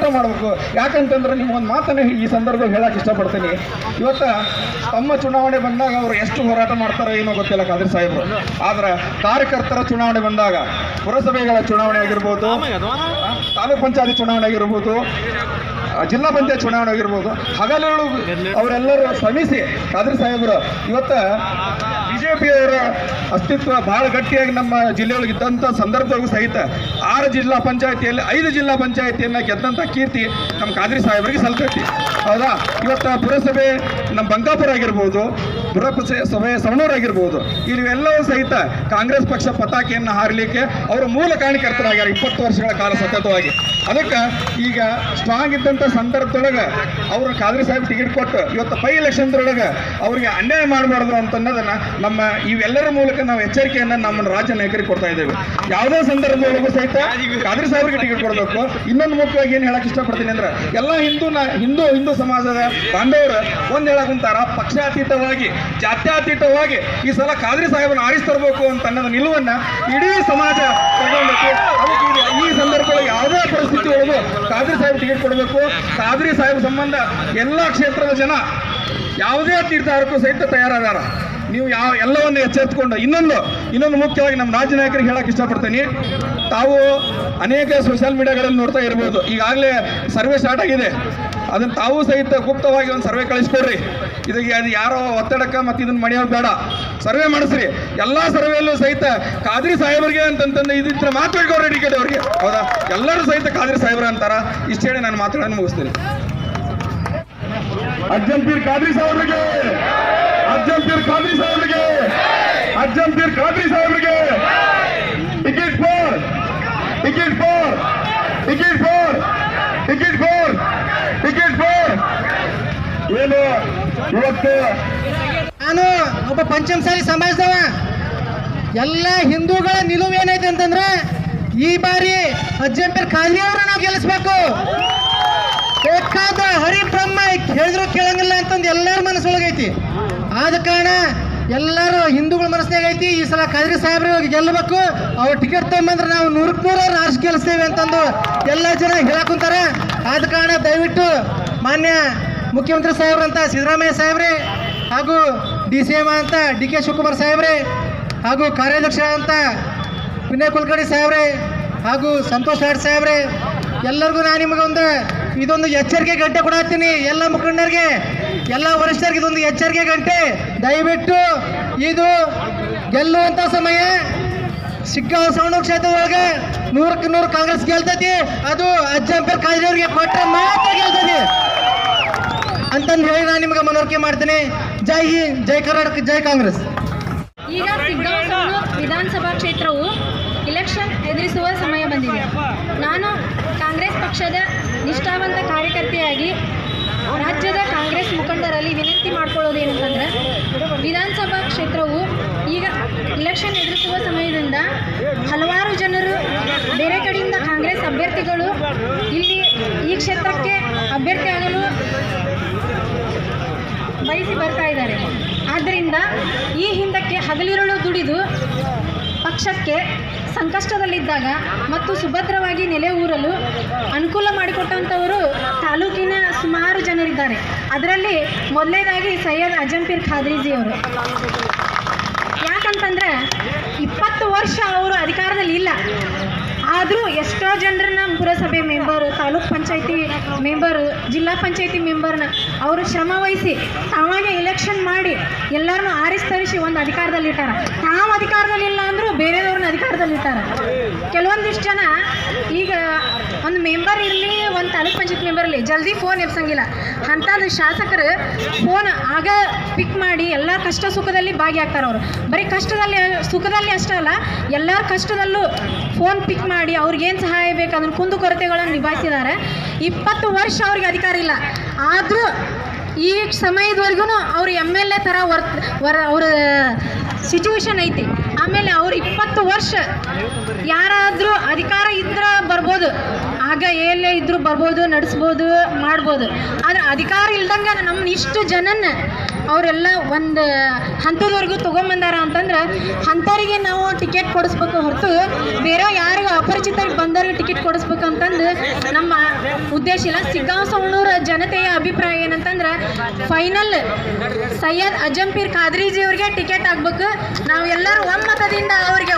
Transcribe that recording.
ಹೋರಾಟ ಮಾಡಬೇಕು. ಯಾಕಂತಂದ್ರೆ ನೀವು ಒಂದು ಮಾತನ್ನು ಈ ಸಂದರ್ಭದಲ್ಲಿ ಹೇಳಕ್ಕೆ ಇಷ್ಟಪಡ್ತೀನಿ. ಇವತ್ತ ತಮ್ಮ ಚುನಾವಣೆ ಬಂದಾಗ ಅವರು ಎಷ್ಟು ಹೋರಾಟ ಮಾಡ್ತಾರೋ ಏನೋ ಗೊತ್ತಿಲ್ಲ ಕಾದ್ರಿ ಸಾಹೇಬರು. ಆದ್ರೆ ಕಾರ್ಯಕರ್ತರ ಚುನಾವಣೆ ಬಂದಾಗ ಪುರಸಭೆಗಳ ಚುನಾವಣೆ ಆಗಿರ್ಬೋದು ತಾಲೂಕ್ ಪಂಚಾಯತಿ ಚುನಾವಣೆ ಆಗಿರ್ಬೋದು ಜಿಲ್ಲಾ ಪಂಚಾಯತ್ ಚುನಾವಣೆ ಆಗಿರ್ಬೋದು. ಹಗಲು ಅವರೆಲ್ಲರೂ ಶ್ರಮಿಸಿ. ಖಾದ್ರಿ ಸಾಹೇಬರು, ಇವತ್ತ ಬಿಜೆಪಿಯವರ ಅಸ್ತಿತ್ವ ಬಹಳ ಗಟ್ಟಿಯಾಗಿ ನಮ್ಮ ಜಿಲ್ಲೆಯೊಳಗೆ ಇದ್ದಂಥ ಸಂದರ್ಭದೊಳಗೂ ಸಹಿತ ಆರು ಜಿಲ್ಲಾ ಪಂಚಾಯತಿಯಲ್ಲಿ ಐದು ಜಿಲ್ಲಾ ಪಂಚಾಯತಿಯನ್ನ ಗೆದ್ದಂಥ ಕೀರ್ತಿ ನಮ್ಮ ಖಾದ್ರಿ ಸಾಹೇಬರಿಗೆ ಸಲ್ತೈತಿ ಹೌದಾ? ಇವತ್ತ ಪುರಸಭೆ ನಮ್ಮ ಬಂಕಾಪುರ ಆಗಿರ್ಬೋದು. ಪುರಸಭೆ ಸಭೆಯ ಸಣ್ಣವರಾಗಿರ್ಬೋದು ಇವೆಲ್ಲವೂ ಸಹಿತ ಕಾಂಗ್ರೆಸ್ ಪಕ್ಷ ಪತಾಕೆಯನ್ನು ಹಾರಲಿಕ್ಕೆ ಅವರು ಮೂಲ ಕಾರಣಕರ್ತರಾಗ್ಯಾರ ಇಪ್ಪತ್ತು ವರ್ಷಗಳ ಕಾಲ ಸತತವಾಗಿ. ಅದಕ್ಕೆ ಈಗ ಸ್ಟ್ರಾಂಗ್ ಇದ್ದಂಥ ಸಂದರ್ಭದೊಳಗೆ ಅವರು ಖಾದ್ರಿ ಸಾಹೇಬ್ ಟಿಕೆಟ್ ಕೊಟ್ಟು ಇವತ್ತು ಪೈ ಎಲೆಕ್ಷನ್ದೊಳಗೆ ಅವರಿಗೆ ಅನ್ಯಾಯ ಮಾಡಬಾರ್ದು ಅನ್ನೋದನ್ನ ನಮ್ಮ ಇವೆಲ್ಲರ ಮೂಲಕ ನಾವು ಎಚ್ಚರಿಕೆಯನ್ನು ನಮ್ಮ ರಾಜ್ಯ ನಾಯಕರಿಗೆ ಕೊಡ್ತಾ ಇದ್ದೇವೆ. ಯಾವುದೇ ಸಂದರ್ಭದೊಳಗೂ ಸಹಿತ ಖಾದ್ರಿ ಸಾಹೇಬ್ಗೆ ಟಿಕೆಟ್ ಕೊಡಬೇಕು. ಇನ್ನೊಂದು ಮುಖ್ಯವಾಗಿ ಏನು ಹೇಳಕ್ಕೆ ಇಷ್ಟಪಡ್ತೀನಿ ಅಂದ್ರೆ, ಎಲ್ಲ ಹಿಂದೂ ಹಿಂದೂ ಹಿಂದೂ ಸಮಾಜದ ಬಾಂಧವರು ಒಂದು ಹೇಳಕ್ ಪಕ್ಷಾತೀತವಾಗಿ ಜಾತ್ಯಾತೀತವಾಗಿ ಈ ಸಲ ಖಾದ್ರಿ ಸಾಹೇಬನ ಆರಿಸ್ ತರಬೇಕು ಅಂತ ಅನ್ನೋದು ನಿಲುವನ್ನ ಇಡೀ ಸಮಾಜ ಈ ಸಂದರ್ಭದಲ್ಲಿ ಯಾವುದೇ ಪರಿಸ್ಥಿತಿ ಒಳಗೂ ಖಾದ್ರಿ ಸಾಹೇಬ್ ಟಿಕೆಟ್ ಕೊಡಬೇಕು. ಖಾದ್ರಿ ಸಾಹೇಬ್ ಸಂಬಂಧ ಎಲ್ಲ ಕ್ಷೇತ್ರದ ಜನ ಯಾವುದೇ ತೀರ್ಥಾರಕ್ಕೂ ಸಹಿತ ತಯಾರಾದಾರ. ನೀವು ಯಾವ ಎಲ್ಲವನ್ನು ಎಚ್ಚೆತ್ತುಕೊಂಡು ಇನ್ನೊಂದು ಇನ್ನೊಂದು ಮುಖ್ಯವಾಗಿ ನಮ್ಮ ರಾಜ್ಯ ನಾಯಕರಿಗೆ ಹೇಳಕ್ ಇಷ್ಟಪಡ್ತೀನಿ. ತಾವು ಅನೇಕ ಸೋಷಿಯಲ್ ಮೀಡಿಯಾಗಳಲ್ಲಿ ನೋಡ್ತಾ ಇರ್ಬೋದು. ಈಗಾಗಲೇ ಸರ್ವೆ ಸ್ಟಾರ್ಟ್ ಆಗಿದೆ. ಅದನ್ನು ತಾವು ಸಹಿತ ಗುಪ್ತವಾಗಿ ಒಂದು ಸರ್ವೆ ಕಳಿಸ್ಕೊಡ್ರಿ. ಇದಕ್ಕೆ ಅದು ಯಾರೋ ಒತ್ತಡಕ್ಕೆ ಮತ್ತು ಇದನ್ನ ಮಣಿಯೋದು ಬೇಡ. ಸರ್ವೆ ಮಾಡಿಸ್ರಿ. ಎಲ್ಲ ಸರ್ವೆಯಲ್ಲೂ ಸಹಿತ ಖಾದ್ರಿ ಸಾಹೇಬರಿಗೆ ಅಂತಂತಂದು ಇದಿದ್ರೆ ಮಾತಾಡ್ಕೊಡ್ರಿ ಟಿಕೆಟ್ ಅವ್ರಿಗೆ. ಹೌದಾ? ಎಲ್ಲರೂ ಸಹಿತ ಖಾದ್ರಿ ಸಾಹೇಬ್ರ ಅಂತಾರ. ಇಷ್ಟು ಹೇಳಿ ನಾನು ಮಾತಾಡೋಣ ಮುಗಿಸ್ತೀನಿ. ಅಜ್ಜಂಪೀರ್ ಖಾದ್ರಿ ಸಾಹೇಬ್ರಿಗೆ! ಅಜ್ಜಂಪೀರ್ ಖಾದ್ರಿ ಸಾಹೇಬ್ರಿಗೆ! ಅಜ್ಜಂಪೀರ್ ಖಾದ್ರಿ ಸಾಹೇಬ್ರಿಗೆ! Ticket for ticket for ticket for ticket for ticket for ಇವತ್ತು ನಾನು ಒಬ್ಬ ಪಂಚಮಸಾಲಿ ಸಮಾಜದವ. ಎಲ್ಲ ಹಿಂದೂಗಳ ನಿಲುವು ಏನೈತೆ ಅಂತಂದ್ರೆ ಈ ಬಾರಿ ಅಜ್ಜಂಪೇರ್ ಖಾಲಿ ಅವ್ರನ್ನ ನಾವು ಗೆಲ್ಲಿಸ್ಬೇಕು. ಬೇಕಾದ ಹರಿಬ್ರಹ್ಮ ಹೇಳಿದ್ರು ಕೇಳಂಗಿಲ್ಲ ಅಂತಂದು ಎಲ್ಲರ ಮನಸ್ಸೊಳಗೈತಿ ಆದ ಕಾರಣ ಎಲ್ಲರೂ ಹಿಂದೂಗಳ ಮನಸ್ಸಿನಾಗ ಐತಿ, ಈ ಸಲ ಖಾದ್ರಿ ಸಾಹೇಬ್ರು ಗೆಲ್ಲಬೇಕು. ಅವ್ರು ಟಿಕೆಟ್ ತಗೊಂಬಂದ್ರೆ ನಾವು ನೂರಕ್ಕೆ ನೂರ ರಾಶ್ ಗೆಲ್ಲಿಸ್ತೇವೆ ಅಂತಂದು ಎಲ್ಲ ಜನ ಹೇಳಕ್ಕಂತಾರೆ ಆದ ಕಾರಣ ದಯವಿಟ್ಟು ಮಾನ್ಯ ಮುಖ್ಯಮಂತ್ರಿ ಸಾಹೇಬ್ರಂತ ಸಿದ್ದರಾಮಯ್ಯ ಸಾಹೇಬ್ರೆ, ಹಾಗೂ ಡಿ ಸಿ ಎಂ ಅಂತ ಡಿ ಕೆ ಶಿವಕುಮಾರ್ ಸಾಹೇಬ್ರೆ, ಹಾಗೂ ಕಾರ್ಯಾಧ್ಯಕ್ಷ ಅಂತ ವಿನಯ್ ಕುಲಕರ್ಣಿ ಸಾಹೇಬ್ರೆ, ಹಾಗೂ ಸಂತೋಷ್ ಲಾಡ್ ಸಾಹೇಬ್ರೆ, ಎಲ್ಲರಿಗೂ ನಾನು ನಿಮಗೊಂದು ಇದೊಂದು ಎಚ್ಚರಿಕೆ ಗಂಟೆ ಕೊಡತ್ತೀನಿ. ಎಲ್ಲ ಮುಖಂಡರಿಗೆ, ಎಲ್ಲ ವರಿಷ್ಠರಿಗೆ ಇದೊಂದು ಎಚ್ಚರಿಕೆ ಗಂಟೆ. ದಯವಿಟ್ಟು ಇದು ಗೆಲ್ಲುವಂಥ ಸಮಯ. ಸಿಕ್ಕ ಸವಣ ಕ್ಷೇತ್ರದೊಳಗೆ ನೂರಕ್ಕೆ ನೂರು ಕಾಂಗ್ರೆಸ್ ಗೆಲ್ತೈತಿ. ಅದು ಅಜ್ಜಂಪೇರ್ ಕಾಯ್ದೆಯವ್ರಿಗೆ ಕೊಟ್ಟರೆ ಮಾತ್ರ ಗೆಲ್ತೈತಿ. ಅಂತಂದು ಹೇಳಿ ನಾನು ನಿಮಗೆ ಮನವರಿಕೆ ಮಾಡ್ತೀನಿ. ಜೈ ಹಿಂದ್, ಜೈ ಕರ್ನಾಟಕ, ಜೈ ಕಾಂಗ್ರೆಸ್. ಈಗ ವಿಧಾನಸಭಾ ಕ್ಷೇತ್ರವು ಇಲೆಕ್ಷನ್ ಎದುರಿಸುವ ಸಮಯ ಬಂದಿದೆ. ನಾನು ಕಾಂಗ್ರೆಸ್ ಪಕ್ಷದ ನಿಷ್ಠಾವಂತ ಕಾರ್ಯಕರ್ತೆಯಾಗಿ ರಾಜ್ಯದ ಕಾಂಗ್ರೆಸ್ ಮುಖಂಡರಲ್ಲಿ ವಿನಂತಿ ಮಾಡ್ಕೊಳ್ಳೋದೇನಂತಂದ್ರೆ, ವಿಧಾನಸಭಾ ಕ್ಷೇತ್ರವು ಈಗ ಇಲೆಕ್ಷನ್ ಎದುರಿಸುವ ಸಮಯದಿಂದ ಹಲವಾರು ಕಾಂಗ್ರೆಸ್ ಅಭ್ಯರ್ಥಿಗಳು ಇಲ್ಲಿ ಈ ಕ್ಷೇತ್ರಕ್ಕೆ ಅಭ್ಯರ್ಥಿ ಆಗಲು ಬಯಸಿ ಬರ್ತಾ ಇದ್ದಾರೆ. ಆದ್ದರಿಂದ ಈ ಹಿಂದಕ್ಕೆ ಹಗಲಿರುಳು ದುಡಿದು ಪಕ್ಷಕ್ಕೆ ಸಂಕಷ್ಟದಲ್ಲಿದ್ದಾಗ ಮತ್ತು ಸುಭದ್ರವಾಗಿ ನೆಲೆ ಊರಲು ಅನುಕೂಲ ಮಾಡಿಕೊಟ್ಟಂಥವರು ತಾಲೂಕಿನ ಸುಮಾರು ಜನರಿದ್ದಾರೆ. ಅದರಲ್ಲಿ ಮೊದಲನೇದಾಗಿ ಸೈಯದ್ ಅಜಂಪೀರ್ ಖಾದ್ರಿಜಿ ಯಾಕಂತಂದರೆ ಯಾಕಂತಂದ್ರೆ ಇಪ್ಪತ್ತು ವರ್ಷ ಅವರು ಅಧಿಕಾರದಲ್ಲಿ ಇಲ್ಲ ಆದರೂ ಎಷ್ಟೋ ಜನರನ್ನ ಪುರಸಭೆ ಮೆಂಬರು, ತಾಲೂಕ್ ಪಂಚಾಯತಿ ಮೆಂಬರು, ಜಿಲ್ಲಾ ಪಂಚಾಯತಿ ಮೆಂಬರ್ನ ಅವರು ಶ್ರಮ ವಹಿಸಿ ತಾವಾಗೆ ಎಲೆಕ್ಷನ್ ಮಾಡಿ ಎಲ್ಲರನ್ನೂ ಆರಿಸ್ತರಿಸಿ ಒಂದು ಅಧಿಕಾರದಲ್ಲಿ ಇಟ್ಟಾರ. ತಾವು ಅಧಿಕಾರದಲ್ಲಿ ಇಲ್ಲ ಅಂದರೂ ಬೇರೆಯವ್ರನ್ನ ಅಧಿಕಾರದಲ್ಲಿ ಇಟ್ಟಾರ. ಕೆಲವೊಂದಿಷ್ಟು ಜನ ಈಗ ಒಂದು ಮೆಂಬರ್ ಇರಲಿ, ಒಂದು ತಾಲೂಕ್ ಪಂಚಾಯತ್ ಮೆಂಬರ್ ಇರಲಿ, ಜಲ್ದಿ ಫೋನ್ ಎಬ್ಸಂಗಿಲ್ಲ. ಅಂಥದ್ದು ಶಾಸಕರು ಫೋನ್ ಆಗ ಪಿಕ್ ಮಾಡಿ ಎಲ್ಲ ಕಷ್ಟ ಸುಖದಲ್ಲಿ ಭಾಗಿಯಾಗ್ತಾರೆ ಅವರು. ಬರೀ ಕಷ್ಟದಲ್ಲಿ, ಸುಖದಲ್ಲಿ ಅಷ್ಟೇ ಅಲ್ಲ, ಎಲ್ಲರ ಕಷ್ಟದಲ್ಲೂ ಫೋನ್ ಪಿಕ್ ಮಾಡಿ ಅವ್ರಿಗೇನು ಸಹಾಯ ಬೇಕು ಅದನ್ನು ಕುಂದು ಕೊರತೆಗಳನ್ನು ನಿಭಾಯಿಸಿದ್ದಾರೆ. ಇಪ್ಪತ್ತು ವರ್ಷ ಅವ್ರಿಗೆ ಅಧಿಕಾರ ಇಲ್ಲ. ಆದರೂ ಈ ಸಮಯದವರೆಗೂ ಅವರು ಎಂ ಎಲ್ ಎ ಥರ ವರ್, ವರ, ಅವ್ರ ಸಿಚುವೇಶನ್ ಐತಿ. ಆಮೇಲೆ ಅವ್ರು ಇಪ್ಪತ್ತು ವರ್ಷ ಯಾರಾದರೂ ಅಧಿಕಾರ ಇದ್ರೆ ಬರ್ಬೋದು. ಆಗ ಎಲ್ಲೇ ಇದ್ರೂ ಬರ್ಬೋದು, ನಡೆಸ್ಬೋದು, ಮಾಡ್ಬೋದು. ಆದ್ರೆ ಅಧಿಕಾರ ಇಲ್ದಂಗೆ ನಮ್ಮ ಇಷ್ಟು ಜನನ್ನ ಅವರೆಲ್ಲ ಒಂದು ಹಂತದವರೆಗೂ ತೊಗೊಂಬಂದಾರ ಅಂತಂದ್ರೆ ಅಂಥವ್ರಿಗೆ ನಾವು ಟಿಕೆಟ್ ಕೊಡಿಸ್ಬೇಕು ಹೊರತು ಬೇರೆ ಯಾರಿಗೂ ಅಪರಿಚಿತರಿಗೆ ಬಂದವ್ರಿಗೆ ಟಿಕೆಟ್ ಕೊಡಿಸ್ಬೇಕು ಅಂತಂದು ನಮ್ಮ ಉದ್ದೇಶ ಇಲ್ಲ. ಸಿಗ್ಗಾಂವ್ ಸವಣೂರ ಜನತೆಯ ಅಭಿಪ್ರಾಯ ಏನಂತಂದ್ರೆ ಫೈನಲ್ ಸೈಯದ್ ಅಜಂಪೀರ್ ಖಾದ್ರಿಜಿಯವ್ರಿಗೆ ಟಿಕೆಟ್ ಆಗ್ಬೇಕು. ನಾವು ಎಲ್ಲರೂ ಒಮ್ಮತದಿಂದ ಅವ್ರಿಗೆ